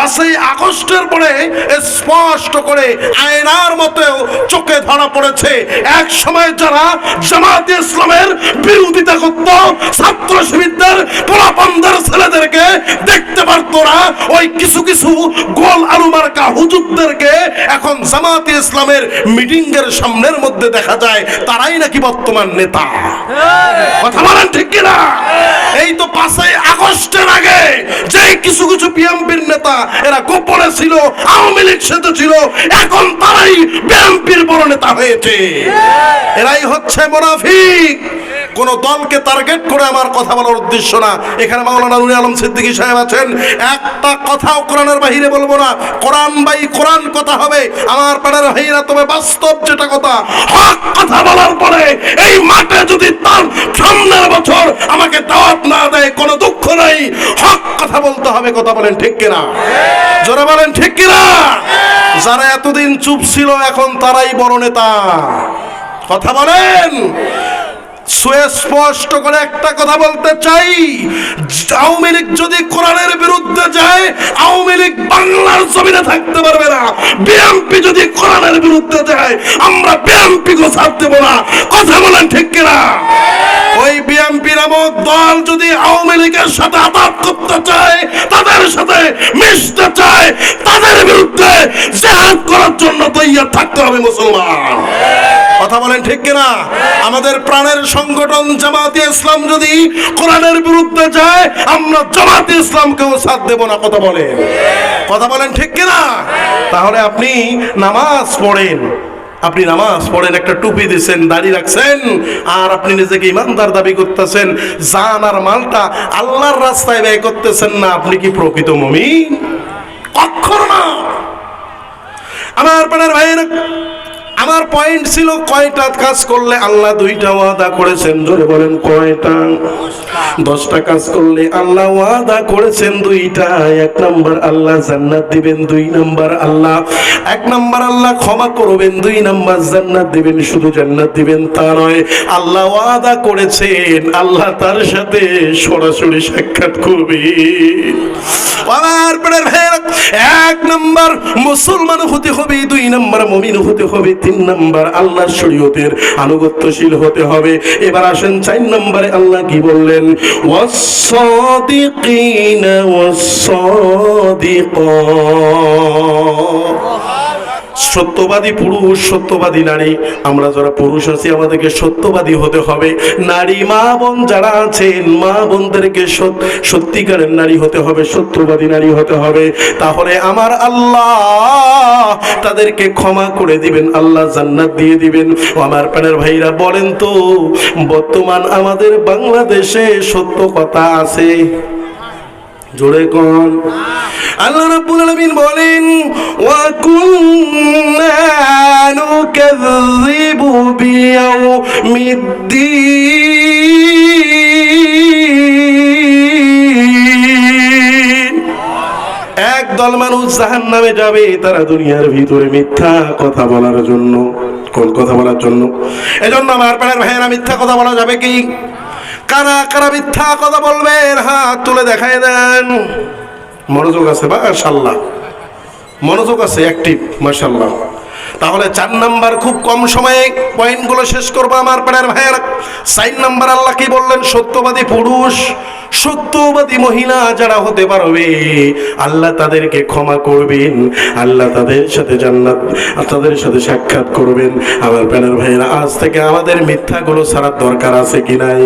পাঁচই আগস্টের পরে স্পষ্ট করে আয়নার মতেও চোখে ধরা পড়েছে। এক সময় যারা জামাত ইসলামের বিরোধিতা করত ছাত্র শিবিরদের পোলাপানদের ছেলেদেরকে দেখতে পারতো না। ওই কিছু কিছু গোল আলু মার্কা হুজুরদেরকে এখন জামাত ইসলামের মিটিং এর সামনের মধ্যে দেখা যায়। তারাই নাকি বর্তমান নেতা। কথা বলেন ঠিক কিনা? এই তো পাঁচই আগস্টের আগে যে কিছু কিছু বিএমপির নেতা এরা গোপনে ছিল, আওয়ামী লীগ সাথে ছিল, এখন তারাই বিএমপির বড় নেতা হয়েছে। এরাই হচ্ছে মুনাফিক। কোন দলকে টার্গেট করে আমার কথা বলার উদ্দেশ্য না। এখানে মাওলানা নুরি আলম সিদ্দিকী সাহেব আছেন। একটা কথাও কোরআনের বাহিরে বলব না। কোরআন বাই কোরআন কথা হবে। আমার পাড়ার ভাইরা তবে বাস্তব যেটা কথা। হক কথা বলার পরে এই মাঠে কথা বলেন ঠিক কিনা? জোরে বলেন ঠিক কিনা? যারা এতদিন চুপ ছিল, এখন তারাই বড় নেতা। কথা বলেন? করে একটা কথা বলতে চাই। আওয়ামী লীগ যদি কোরআনের বিরুদ্ধে যায়, আওয়ামী লীগ বাংলার জমিনে থাকতে পারবে না। বিএমপি যদি কোরআনের বিরুদ্ধে যায়, আমরা বিএমপি কো ছাড় না। কথা বলেন ঠিক কিনা? ওই বিএমপি নামক দল যদি আওয়ামী লীগের সাথে আঘাত করতে চায় তাদের সাথে মিশতে চায় তাদের বিরুদ্ধে জেহাদ তৈরি থাকতে হবে মুসলমান। কথা বলেন ঠিক কিনা? আমাদের প্রাণের সংগঠন জামাতে ইসলাম যদি কোরআনের বিরুদ্ধে যায়, আমরা জামাতে ইসলামকেও সাথ দেব না, কথা বলেন। কথা বলেন ঠিক কিনা? তাহলে আপনি নামাজ পড়েন। আপনি নামাজ পড়েন, একটা টুপি দিছেন, দাড়ি রাখছেন, আর আপনি নিজেকে ইমানদার দাবি করতেছেন, জান আর মালটা আল্লাহর রাস্তায় ব্যয় করতেছেন না, আপনি কি প্রকৃত মমিন অক্ষর না আমার পাড়ার ভাইয়েরা আমার পয়েন্ট ছিল কয়টা কাজ করলে আল্লাহ দুইটা ওয়াদা করেছেন? জোরে বলেন, কয়টা? দশটা কাজ করলে আল্লাহ ওয়াদা করেছেন দুইটা। এক নাম্বার আল্লাহ জান্নাত দিবেন, দুই নাম্বার আল্লাহ এক নাম্বার আল্লাহ ক্ষমা করবেন, দুই নাম্বার জান্নাত দিবেন, শুধু জান্নাত দিবেন তা নয়, আল্লাহ ওয়াদা করেছেন, আল্লাহ তার সাথে সরাসরি সাক্ষাৎ করবে। এক নাম্বার মুসলমান হতে হবে, দুই নাম্বার মমিন হতে হবে, তিন নাম্বার আল্লাহর শরীয়তের আনুগত্যশীল হতে হবে। এবার আসেন চার নম্বরে আল্লাহ কি বললেন? ওয়াসাদিকিনা ওয়াসসাদিকাত সত্যবাদী পুরুষ, সত্যবাদী নারী। আমরা যারা পুরুষ আছি, আমাদেরকে সত্যবাদী হতে হবে। নারী মা বোন যারা আছেন, মা বোনদেরকে সত্যিকারের নারী হতে হবে, সত্যবাদী নারী হতে হবে। তাহলে আমার আল্লাহ তাদেরকে ক্ষমা করে দিবেন, আল্লাহ জান্নাত দিয়ে দিবেন। আমার প্রাণের ভাইরা, বলেন তো, বর্তমান আমাদের বাংলাদেশে সত্য কথা আছে? জোরে কোন আল্লাহ রাব্বুল আলামিন বলেন, ওয়া কুন্না নুকাযযিবু বিয়াউমিদ্দিন। একদল মানুষ জাহান নামে যাবে, তারা দুনিয়ার ভিতরে মিথ্যা কথা বলার জন্য, কোন কথা বলার জন্য? এজন্য আমার পাড়ার ভাইয়েরা মিথ্যা কথা বলা যাবে কি? কারা কারা মিথ্যা কথা বলবেন হাত তুলে দেখায় দেন। মনোযোগ আছে মাশাল্লাহ মনোযোগ আছে অ্যাক্টিভ মাশাল্লাহ তাহলে চার নাম্বার খুব কম সময়ে পয়েন্টগুলো শেষ করব আমার প্রাণের ভাইয়ের। চার নাম্বার আল্লাহ কি বললেন? সত্যবাদী পুরুষ সত্যবাদী মহিলা যারা হতে পারবে, আল্লাহ তাদেরকে ক্ষমা করবেন, আল্লাহ তাদের সাথে জান্নাত, তাদের সাথে সাক্ষাৎ করবেন। আমার প্যানের ভাইয়েরা, আজ থেকে আমাদের মিথ্যাগুলো ছাড়ার দরকার আছে কি নাই?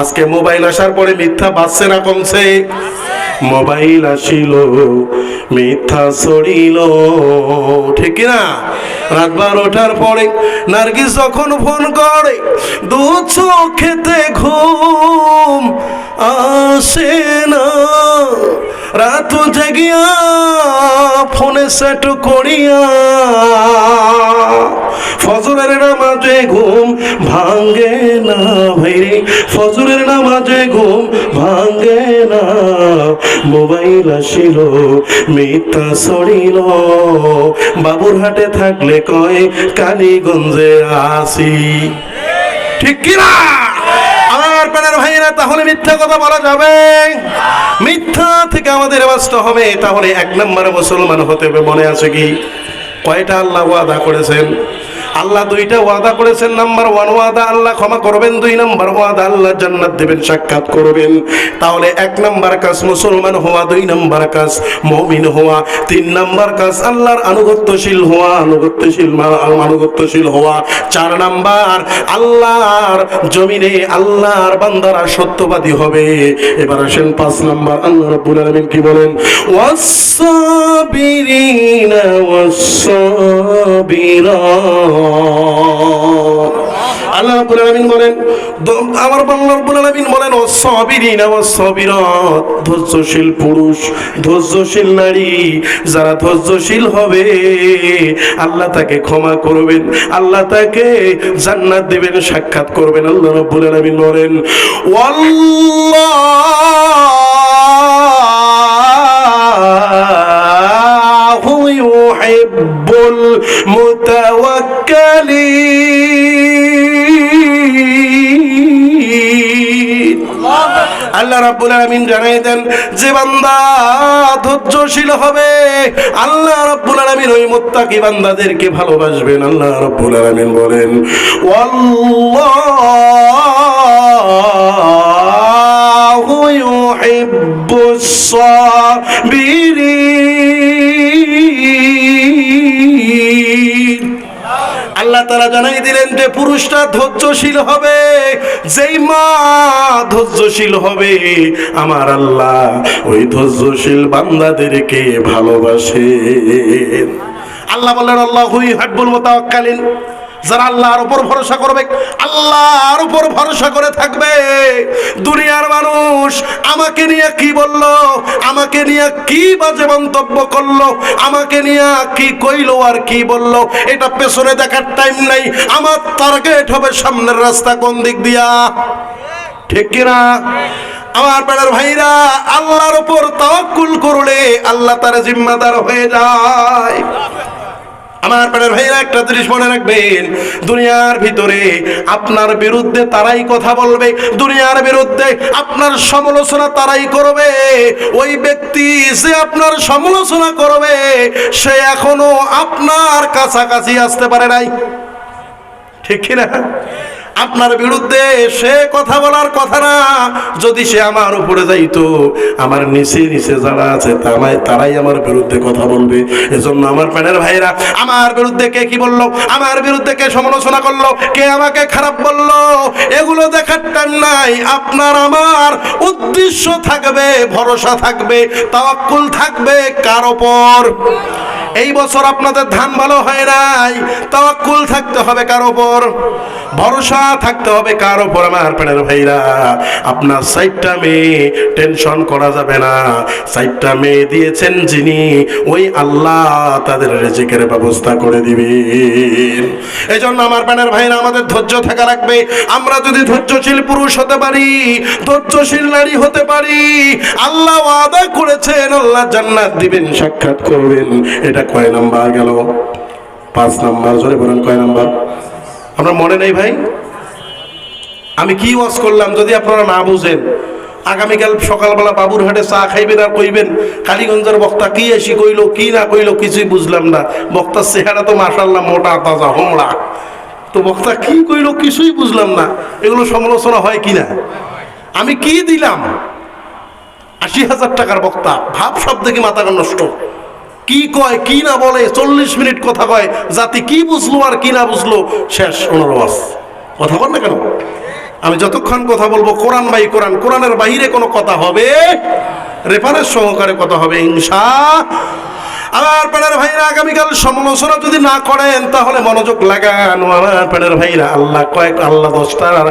আজকে মোবাইল আসার পরে মিথ্যা বাড়ছে না কমছে? মোবাইল আসিল, মিথ্যা সরিল ঠিক না? রাত ওঠার পরে নার্গিস যখন ফোন করে দু চোখেতে ঘুম আসে না। রাত জাগিয়া ফোনে সেট করিয়া ফজরের নামাজে ঘুম ভাঙ্গে না ভাইরে ফজরের নামাজে ঘুম ভাঙ্গে না। মোবাইল আসিল, মিথ্যা সরিল বাবুর হাটে থাকলে কয়, কালীগঞ্জে আসি। ঠিক কিনা? তাহলে মিথ্যা কথা বলা যাবে। মিথ্যা থেকে আমাদের বাঁচতে হবে, তাহলে এক নম্বরে মুসলমান হতে হবে, মনে আছে কি? কয়টা আল্লাহ আদা করেছেন? আল্লাহ দুইটা ওয়াদা করেছেন, নাম্বার ওয়ান ওয়াদা, আল্লাহ ক্ষমা করবেন। দুই নাম্বার ওয়াদা, আল্লাহ জান্নাত দেবেন, সাক্ষাৎ করবেন। তাহলে এক নাম্বার কাজ মুসলমান হওয়া, দুই নাম্বার কাজ মমিন হওয়া, তিন নাম্বার কাজ আল্লাহর আনুগত্যশীল হওয়া, আনুগত্যশীল আনুগত্যশীল হওয়া। চার নাম্বার, আল্লাহর জমিনে আল্লাহর বান্দারা সত্যবাদী হবে। এবার আসেন পাঁচ নাম্বার, আল্লাহ রাব্বুল আলামিন কি বলেন? ওয়াস-সাবিরিনা ওয়াস-সাবিরাত আল্লাহ আলামিন বলেন আমার আলামিন বলেন ধৈর্যশীল পুরুষ, ধৈর্যশীল নারী, যারা ধৈর্যশীল হবে, আল্লাহ তাকে ক্ষমা করবেন, আল্লাহ তাকে জান্নাত দেবেন, সাক্ষাৎ করবেন। আল্লাহ রাব্বুল আলামিন বলেন, ওয়াল্লাহু ইউহিব্বুল আল্লাহ রাব্বুল আলামিন জানাই দেন, যে বান্দা ধৈর্যশীল হবে, আল্লাহ রাব্বুল আলামিন ওই মুত্তাকি বান্দাদেরকে ভালোবাসবেন, আল্লাহ রাব্বুল আলামিন বলেন, ওয়াল্লাহু ইউহিব্বুস সাবিরিন। আল্লাহ তারা জানাই দিলেন যে পুরুষটা ধৈর্যশীল হবে, যেই মা ধৈর্যশীল হবে, আমার আল্লাহ ওই ধৈর্যশীল বান্দাদেরকে ভালোবাসে আল্লাহ বললেন, আল্লাহ হুই হাটবুল মোতাওয়াক্কালিন যারা আল্লাহর উপর ভরসা করবে, আল্লাহর উপর ভরসা করে থাকবে। দুনিয়ার মানুষ আমাকে নিয়ে কি বলল? আমাকে নিয়ে কি বাজে মন্তব্য করল? আমাকে নিয়ে কি কইলো আর কি বলল? এটা পেছনে দেখার টাইম নাই। আমার টার্গেট হবে সামনের রাস্তা কোন দিক দিয়া? ঠিক কিনা? আমার বেড়ার ভাইরা, আল্লাহর উপর তাওয়াক্কুল করলে আল্লাহ তার জিম্মাদার হয়ে যায়। আমার প্রাণের ভাইয়েরা, একটা জিনিস মনে রাখবেন, দুনিয়ার ভিতরে আপনার বিরুদ্ধে তারাই কথা বলবে, দুনিয়ার বিরুদ্ধে আপনার সমালোচনা তারাই করবে, ওই ব্যক্তি যে আপনার সমালোচনা করবে, সে এখনও আপনার কাছাকাছি আসতে পারে নাই। ঠিক কিনা? আপনার বিরুদ্ধে সে কথা বলার কথা না। যদি সে আমার উপরে যাইতো, আমার নিচে নিচে যারা আছে, তারাই তারাই আমার বিরুদ্ধে কথা বলবে। এজন্য আমার প্যানের ভাইরা আমার বিরুদ্ধে কে কি বলল? আমার বিরুদ্ধে কে সমালোচনা করল? কে আমাকে খারাপ বলল? এগুলো দেখার টাইম নাই। আপনার আমার উদ্দেশ্য থাকবে, ভরসা থাকবে, তাওয়াক্কুল থাকবে কার ওপর? এই বছর আপনাদের ধান ভালো হয় নাই। তাওয়াক্কুল থাকতে হবে কার ওপর ভরসা থাকতে হবে কার ওপর আমার প্রাণের ভাইরা? আপনার সাইডটা মেয়ে, টেনশন করা যাবে না। সাইডটা মেয়ে দিয়েছেন যিনি, ওই আল্লাহ তাদের রেজিকের ব্যবস্থা করে দিবেন। এই জন্য আমার প্রাণের ভাইরা, আমাদের ধৈর্য থাকা লাগবে। আমরা যদি ধৈর্যশীল পুরুষ হতে পারি, ধৈর্যশীল নারী হতে পারি, আল্লাহ আদা করেছেন, আল্লাহ জান্নাত দিবেন, সাক্ষাৎ করবেন। এটা কয় নাম্বার গেল? পাঁচ নাম্বার, জোরে বলেন কয় নাম্বার? আমরা মনে নেই ভাই? আমি কি ওয়াজ করলাম যদি আপনারা না বুঝেন? আগামীকাল সকালবেলা বাবুরহাটে চা খাইবেন আর কইবেন, কালীগঞ্জের বক্তা কি এসি কইলো, কি না কইলো কিছুই বুঝলাম না। বক্তার চেহারা তো মাসাল্লাহ মোটা তাজা হোমলা তো বক্তা কি কইলো কিছুই বুঝলাম না। এগুলো সমালোচনা হয় কি না? আমি কি দিলাম? আশি হাজার টাকার বক্তা, ভাব সব দেখে মাথা নষ্ট? কি কয়, কি না বলে, চল্লিশ মিনিট কথা কয়, জাতি কি বুঝলো আর কি না বুঝলো, শেষ ওয়াজ কথা বল না কেন? আমি যতক্ষণ কথা বলব, কোরআন বাই কোরআন, কোরআনের বাইরে কোনো কথা হবে, রেফারেন্স সহকারে কথা হবে, ইনশা। আমার প্যানের ভাইরা, আগামীকাল সমালোচনা যদি না করেন, তাহলে মনোযোগ লাগান। আমার প্যানের ভাইরা, আল্লাহ কয়েক আল্লাহ দশটার